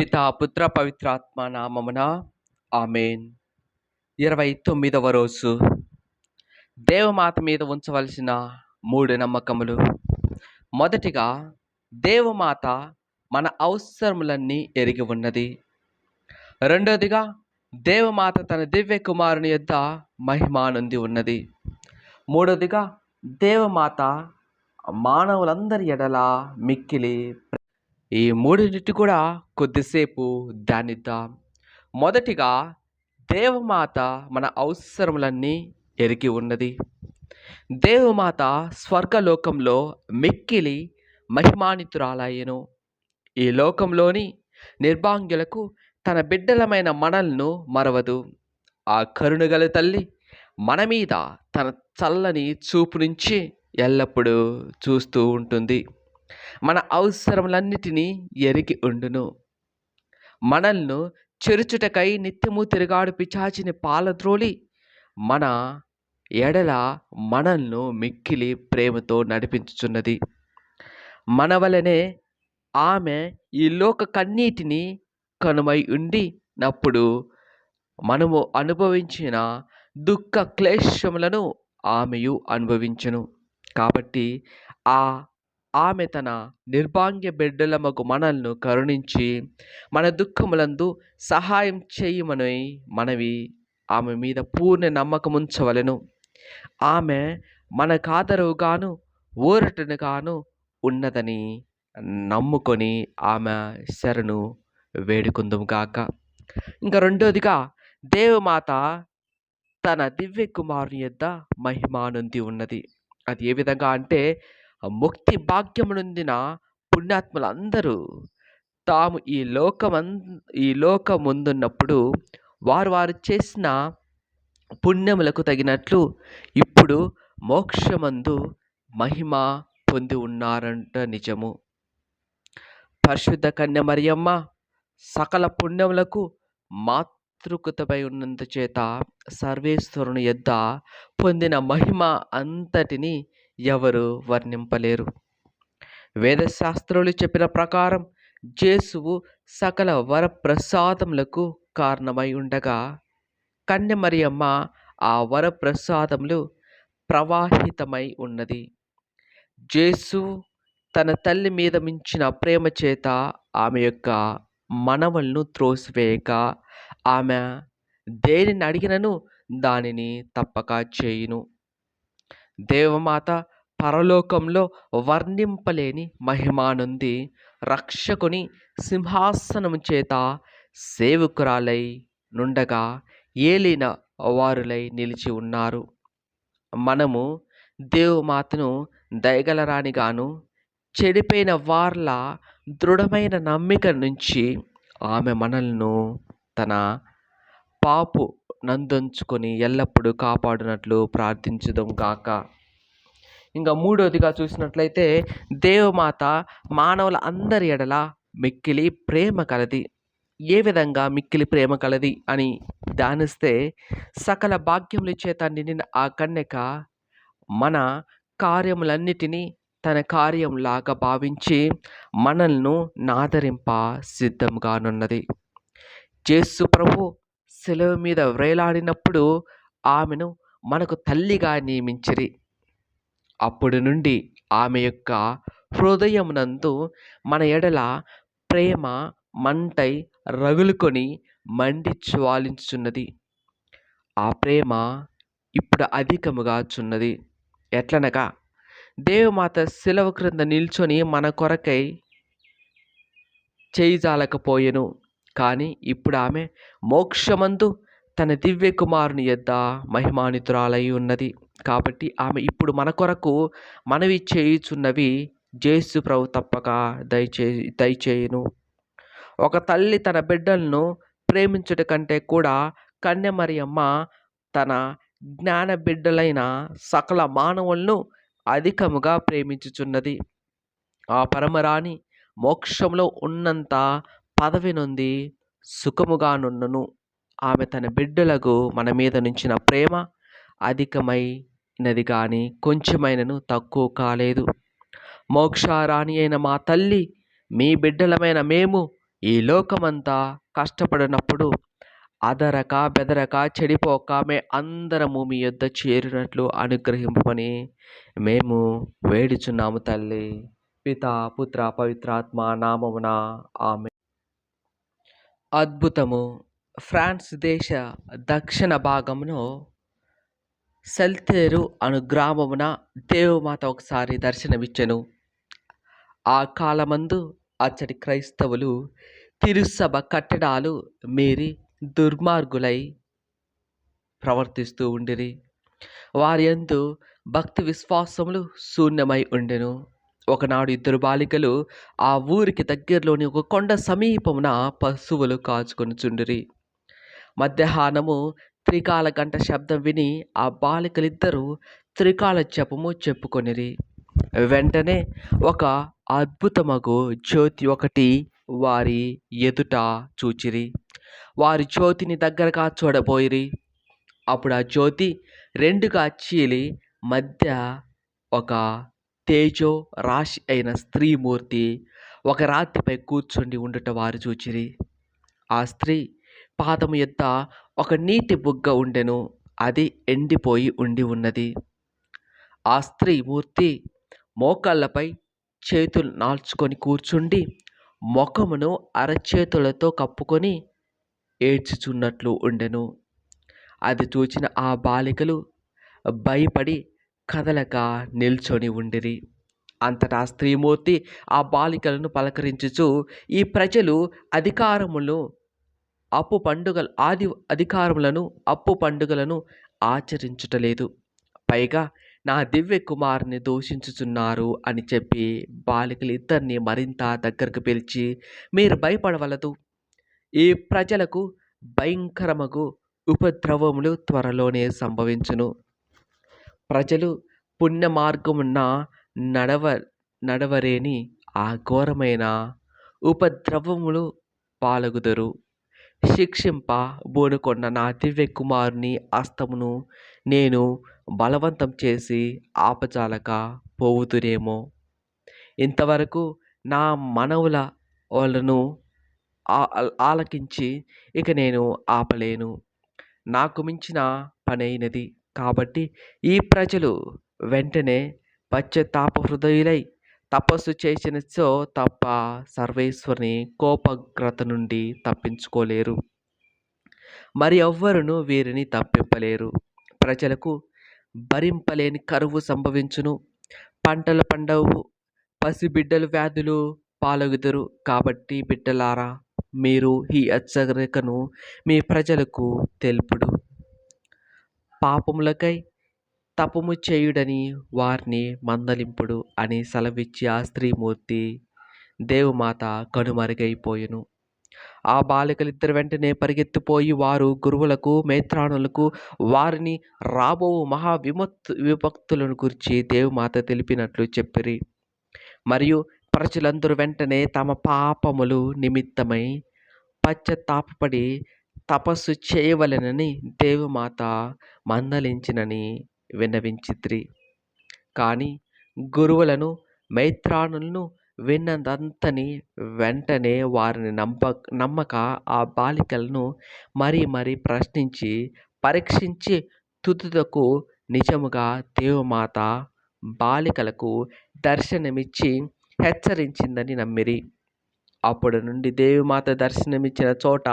పిత పుత్ర పవిత్రాత్మ నామమున ఆమెన్. ఇరవై తొమ్మిదవ రోజు. దేవమాత మీద ఉంచవలసిన మూడు నమ్మకములు. మొదటిగా దేవమాత మన అవసరములన్నీ ఎరిగి ఉన్నది. రెండోదిగా దేవమాత తన దివ్య కుమారుని యొద్ద మహిమానుంది ఉన్నది. మూడోదిగా దేవమాత మానవులందరి ఎడల మిక్కిలి ఈ మూడింటి కూడా కొద్దిసేపు ధ్యానిద్దాం. మొదటిగా దేవమాత మన అవసరములన్నీ ఎరిగి ఉన్నది. దేవమాత స్వర్గలోకంలో మిక్కిలి మహిమానితురాలయ్యను. ఈ లోకంలోని నిర్భాంగ్యులకు తన బిడ్డలమైన మనల్ను మరవదు. ఆ కరుణగల తల్లి మన మీద తన చల్లని చూపు నుంచి ఎల్లప్పుడూ చూస్తూ ఉంటుంది. మన అవసరములన్నిటినీ ఎరిగి ఉండును. మనల్ను చెరుచుటకై నిత్యము తిరుగాడు పిచాచిని పాలద్రోలి. మన ఎడల మనల్ను మిక్కిలి ప్రేమతో నడిపించుచున్నది. మన వలనే ఆమె ఈ లోక కన్నీటిని కనుమై ఉండినప్పుడు మనము అనుభవించిన దుఃఖ క్లేశములను ఆమెయు అనుభవించును. కాబట్టి ఆ ఆమె తన నిర్భాగ్య బిడ్డలమగు మనల్ని కరుణించి మన దుఃఖములందు సహాయం చేయమని మనవి ఆమె మీద పూర్ణ నమ్మకం ఉంచవలెను ఆమె మన కాదరువుగాను ఊరటనుగాను ఉన్నదని నమ్ముకొని ఆమె శరణు వేడుకుందుముగాక ఇంకా రెండోదిగా దేవమాత తన దివ్య కుమారుని యొద్ద మహిమానుంది ఉన్నది. అది ఏ విధంగా అంటే ముక్తి భాగ్యమునొందిన పుణ్యాత్ములందరూ తాము ఈ లోకమన్ ఈ లోకముందున్నప్పుడు వారు వారు చేసిన పుణ్యములకు తగినట్లు ఇప్పుడు మోక్షమందు మహిమ పొంది ఉన్నారంట నిజము. పరిశుద్ధ కన్య మరియమ్మ సకల పుణ్యములకు మాతృకృతపై ఉన్నందుచేత సర్వేశ్వరుని యొద్ద పొందిన మహిమ అంతటిని ఎవరు వర్ణింపలేరు. వేదశాస్త్రులు చెప్పిన ప్రకారం జేసువు సకల వరప్రసాదములకు కారణమై ఉండగా కన్య మరియమ్మ ఆ వరప్రసాదములు ప్రవాహితమై ఉన్నది. జేసు తన తల్లి మీద మించిన ప్రేమ చేత ఆమె యొక్క మనవలను త్రోసివేయక ఆమె దేనిని అడిగినను దానిని తప్పక చేయును. దేవమాత పరలోకంలో వర్ణింపలేని మహిమానుంది. రక్షకుని సింహాసనము చేత సేవకురాలై నుండగా ఏలిన వారులై నిలిచి ఉన్నారు. మనము దేవుమాతను దయగలరానిగాను చెడిపోయిన వార్ల దృఢమైన నమ్మిక నుంచి ఆమె మనల్ను తన పాపు నందుంచుకొని ఎల్లప్పుడూ కాపాడినట్లు ప్రార్థించుదాం గాక. ఇంకా మూడవదిగా చూసినట్లయితే దేవమాత మానవుల అందరి ఎడల మిక్కిలి ప్రేమ కలది. ఏ విధంగా మిక్కిలి ప్రేమ కలది అని ధ్యానిస్తే సకల భాగ్యముల చేత నిండిన ఆ కన్యక మన కార్యములన్నిటినీ తన కార్యంలాగా భావించి మనల్ని నాదరింప సిద్ధంగానున్నది జేసు ప్రభు సెలవు మీద వ్రేలాడినప్పుడు ఆమెను మనకు తల్లిగా నియమించిరి. అప్పుడు నుండి ఆమె యొక్క హృదయమునందు మన ఎడల ప్రేమ మంటై రగులుకొని మండి జ్వాలించుచున్నది. ఆ ప్రేమ ఇప్పుడు అధికముగా చున్నది. ఎట్లనగా దేవమాత శిలవ క్రింద నిల్చొని మన కొరకై చేయిజాలకపోయెను కానీ ఇప్పుడు ఆమె మోక్షమందు తన దివ్య కుమారుని యొద్ద మహిమానితురాలై ఉన్నది. కాబట్టి ఆమె ఇప్పుడు మన కొరకు మనవి చేయుచున్నవి జేసు ప్రభు తప్పక దయచే దయచేయును. ఒక తల్లి తన బిడ్డలను ప్రేమించుట కంటే కూడా కన్య మరియమ్మ తన జ్ఞాన బిడ్డలైన సకల మానవులను అధికముగా ప్రేమించుచున్నది. ఆ పరమరాణి మోక్షంలో ఉన్నంత పదవి నుండి సుఖముగానున్నను ఆమె తన బిడ్డలకు మన మీద నుంచిన ప్రేమ అధికమైనది కానీ కొంచెమైనను తక్కువ కాలేదు. మోక్షారాణి అయిన మా తల్లి మీ బిడ్డలమైన మేము ఈ లోకమంతా కష్టపడినప్పుడు అదరక బెదరక చెడిపోక మే అందరము మీ యొద్ద చేరినట్లు అనుగ్రహింపమని మేము వేడుచున్నాము తల్లి. పిత పుత్ర పవిత్రాత్మ నామమున ఆమె అద్భుతము ఫ్రాన్స్ దేశ దక్షిణ భాగమును సెల్తేరు అను గ్రామమున దేవమాత ఒకసారి దర్శనమిచ్చెను. ఆ కాలమందు అచ్చటి క్రైస్తవులు తిరుసభ కట్టడాలు మీరి దుర్మార్గులై ప్రవర్తిస్తూ ఉండిరి. వారి యందు భక్తి విశ్వాసములు శూన్యమై ఉండెను. ఒకనాడు ఇద్దరు బాలికలు ఆ ఊరికి దగ్గరలోని ఒక కొండ సమీపమున పశువులు కాచుకొనుచుండిరి. మధ్యాహ్నము త్రికాల గంట శబ్దం విని ఆ బాలికలిద్దరూ త్రికాల జపము చెప్పుకొనిరి. వెంటనే ఒక అద్భుతమగు జ్యోతి ఒకటి వారి ఎదుట చూచిరి. వారి జ్యోతిని దగ్గరగా చూడబోయిరి. అప్పుడు ఆ జ్యోతి రెండుగా చీలి మధ్య ఒక తేజో రాశి అయిన స్త్రీమూర్తి ఒక రాతిపై కూర్చుండి ఉండుట వారు చూచిరి. ఆ స్త్రీ పాదము ఎద్ద ఒక నీటి బుగ్గ ఉండెను అది ఎండిపోయి ఉండి ఉన్నది. ఆ స్త్రీ మూర్తి మోకాళ్ళపై చేతులు నాల్చుకొని కూర్చుండి ముఖమును అరచేతులతో కప్పుకొని ఏడ్చుచున్నట్లు ఉండెను. అది చూచిన ఆ బాలికలు భయపడి కదలక నిల్చొని ఉండిరి. అంతటా స్త్రీమూర్తి ఆ బాలికలను పలకరించుచు ఈ ప్రజలు అధికారములు అప్పు పండుగలు ఆది అధికారములను అప్పు పండుగలను ఆచరించుటలేదు. పైగా నా దివ్య కుమారుని దూషించుచున్నారు అని చెప్పి బాలికలు ఇద్దరిని మరింత దగ్గరకు పిలిచి మీరు భయపడవలదు. ఈ ప్రజలకు భయంకరమగు ఉపద్రవములు త్వరలోనే సంభవించును. ప్రజలు పుణ్య మార్గమున్న నడవ నడవరేని ఆ ఘోరమైన ఉపద్రవములు పాలగుదరు. శిక్షింప బోనుకొన్న నా దివ్య కుమారుని అస్తమును నేను బలవంతం చేసి ఆపజాలక పోవుతురేమో ఇంతవరకు నా మనవుల వాళ్ళను ఆలకించి ఇక నేను ఆపలేను. నాకు మించిన పనైనది కాబట్టి ఈ ప్రజలు వెంటనే పశ్చాత్తాప హృదయులై తపస్సు చేసినచో తప్ప సర్వేశ్వరుని కోపగ్రత నుండి తప్పించుకోలేరు. మరి ఎవ్వరును వీరిని తప్పింపలేరు. ప్రజలకు భరింపలేని కరువు సంభవించును. పంటలు పండవు పసిబిడ్డలు వ్యాధులు పాలగుదురు. కాబట్టి బిడ్డలారా మీరు ఈ హెచ్చరికను మీ ప్రజలకు తెలుపుడు. పాపములకై తపము చేయుడని వారిని మందలింపుడు అని సెలవిచ్చి ఆ స్త్రీమూర్తి దేవమాత కనుమరుగైపోయెను. ఆ బాలికలిద్దరు వెంటనే పరిగెత్తిపోయి వారు గురువులకు మేత్రాణులకు వారిని రాబో మహా విమత్ విభక్తులను గురించి దేవమాత తెలిపినట్లు చెప్పిరి. మరియు ప్రజలందరూ వెంటనే తమ పాపములు నిమిత్తమై పశ్చాత్తాపడి తపస్సు చేయవలెనని దేవమాత మందలించినని విన్నవించిత్రి. కానీ గురువులను మైత్రాణులను విన్నదంతని వెంటనే వారిని నమ్మ నమ్మక ఆ బాలికలను మరీ మరీ ప్రశ్నించి పరీక్షించి తుతులకు నిజముగా దేవమాత బాలికలకు దర్శనమిచ్చి హెచ్చరించిందని నమ్మిరి. అప్పటి నుండి దేవిమాత దర్శనమిచ్చిన చోట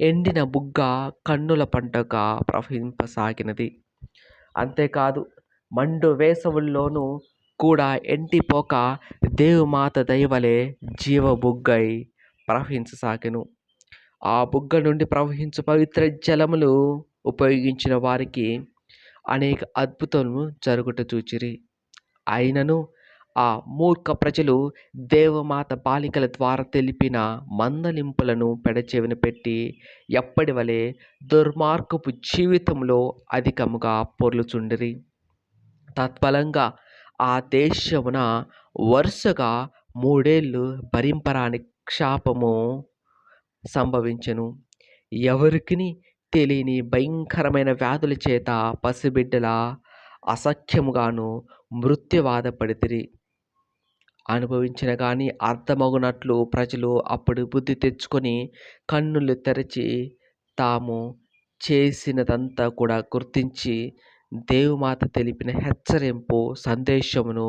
ఎండిన బుగ్గ కన్నుల పంటగా ప్రవహింపసాగినది. అంతేకాదు మండు వేసవుల్లోనూ కూడా ఎండిపోక దేవుమాత దయవలే జీవబుగ్గై ప్రవహించసాగెను ఆ బుగ్గ నుండి ప్రవహించు పవిత్ర జలములు ఉపయోగించిన వారికి అనేక అద్భుతము జరుగుట చూచిరి. అయినను ఆ మూర్ఖ ప్రజలు దేవమాత బాలికల ద్వారా తెలిపిన మందలింపులను పెడచెవిన పెట్టి ఎప్పటి వలె దుర్మార్గపు జీవితంలో అధికముగా పొర్లుచుండిరి. తత్ఫలంగా ఆ దేశమున వరుసగా మూడేళ్ళు భరింపరాని క్షాపము సంభవించెను. ఎవరికి తెలియని భయంకరమైన వ్యాధుల చేత పసిబిడ్డల అసఖ్యముగాను మృత్యువాద పడితిరి. అనుభవించిన కానీ అర్థమగునట్లు ప్రజలు అప్పుడు బుద్ధి తెచ్చుకొని కన్నులు తెరచి తాము చేసినదంతా కూడా గుర్తించి దేవుమాత తెలిపిన హెచ్చరింపు సందేశమును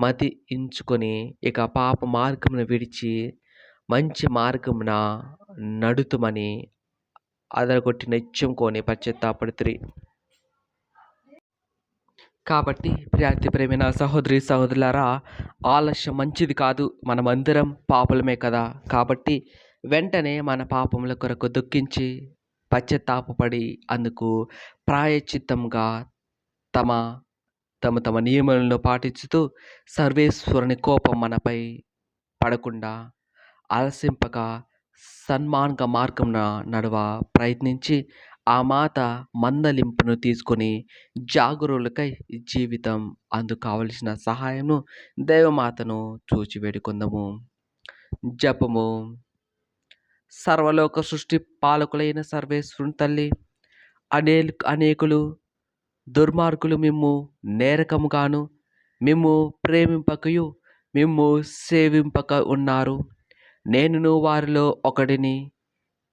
మతి ఇంచుకొని ఇక పాప మార్గమును విడిచి మంచి మార్గమున నడుతుమని అదరగొట్టి నెచ్చుకొని పశ్చాత్తాపడుతురి కాబట్టి ప్రియాతి ప్రేమైన సహోదరి సహోదరులారా ఆలస్యం మంచిది కాదు. మనమందరం పాపలమే కదా. కాబట్టి వెంటనే మన పాపముల కొరకు దుఃఖించి పశ్చాత్తాపపడి అందుకు ప్రాయచిత్తంగా తమ తమ తమ నియమాలను పాటించుతూ సర్వేశ్వరుని కోపం మనపై పడకుండా ఆలసింపక సన్మార్గ మార్గంన నడవ ప్రయత్నించి ఆ మాత మందలింపును తీసుకొని జాగరులకై జీవితం అందుకు కావలసిన సహాయము దేవమాతను చూచి వేడుకుందాము. జపము. సర్వలోక సృష్టి పాలకులైన సర్వేశ్వరుని తల్లి అనే అనేకులు దుర్మార్గులు మిమ్ము నేరకముగాను మిమ్ము ప్రేమింపకయు మిమ్ము సేవింపక ఉన్నారు. నేనును వారిలో ఒకడిని.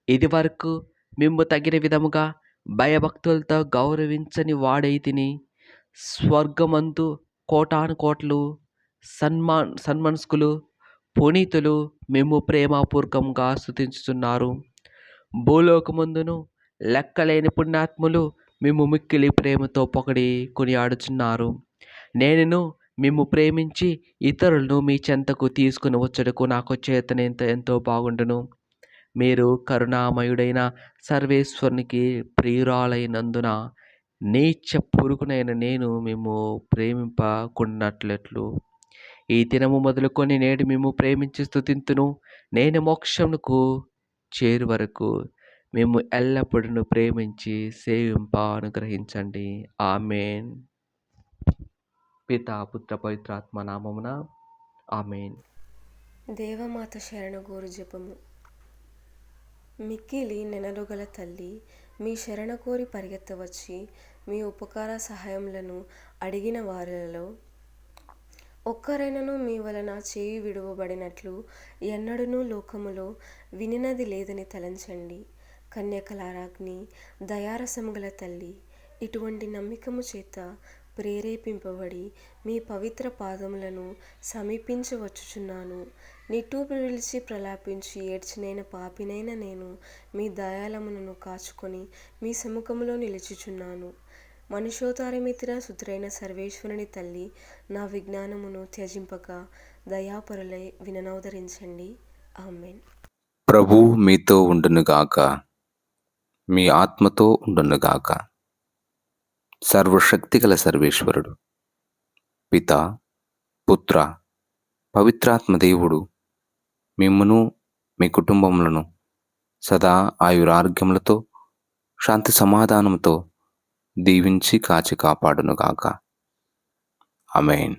ఇదివరకు మిమ్ము తగిన విధముగా భయభక్తులతో గౌరవించని వాడైతిని స్వర్గమందు కోటాను కోట్లు సన్మాన్ సన్మనస్కులు పునీతులు మేము ప్రేమపూర్వకంగా స్థుతించుతున్నారు భూలోకమందును లెక్కలేని పుణ్యాత్ములు మేము మిక్కిలి ప్రేమతో పొగడి కొనియాడుచున్నారు. నేనును మేము ప్రేమించి ఇతరులను మీ చెంతకు తీసుకుని వచ్చుటకు నాకు చేతనెంత ఎంతో బాగుండును. మీరు కరుణామయుడైన సర్వేశ్వరునికి ప్రియురాలైనందున నీచ పురుగునైన నేను మేము ప్రేమింపకున్నట్లట్లు ఈ దినము మొదలుకొని నేడు మేము ప్రేమించి స్థుతింతును నేను మోక్షమునకు చేరు వరకు మేము ఎల్లప్పుడూ ప్రేమించి సేవింప అనుగ్రహించండి ఆమెన్. పితా పుత్ర పవిత్రాత్మ నామమున ఆమెన్. దేవమాత శరణ గోరు జపము. మిక్కిలి నెనలుగల తల్లి మీ శరణ కోరి పరిగెత్తవచ్చి మీ ఉపకార సహాయములను అడిగిన వారిలో ఒక్కరైనను మీ వలన చేయి విడువబడినట్లు ఎన్నడనూ లోకములో వినినది లేదని తలంచండి. కన్యకలారాగ్ని దయారసము గల తల్లి ఇటువంటి నమ్మికము చేత ప్రేరేపింపబడి మీ పవిత్ర పాదములను సమీపించవచ్చుచున్నాను. నిట్టూపు విలిచి ప్రలాపించి ఏడ్చినైన పాపినైన నేను మీ దయాళములను కాచుకొని మీ సముఖములో నిలుచుచున్నాను. మనుషోతారమిత్ర సుతురైన సర్వేశ్వరుని తల్లి నా విజ్ఞానమును త్యజింపక దయాపరులై విననవదరించండి. ఆమెన్. ప్రభు మీతో ఉండునుగాక. మీ ఆత్మతో ఉండునుగాక. సర్వశక్తిగల సర్వేశ్వరుడు. పిత పుత్ర పవిత్రాత్మ దేవుడు మిమ్మును మీ కుటుంబములను సదా ఆయురారోగ్యములతో శాంతి సమాధానముతో దీవించి కాచి కాపాడునుగాక. అమెయిన్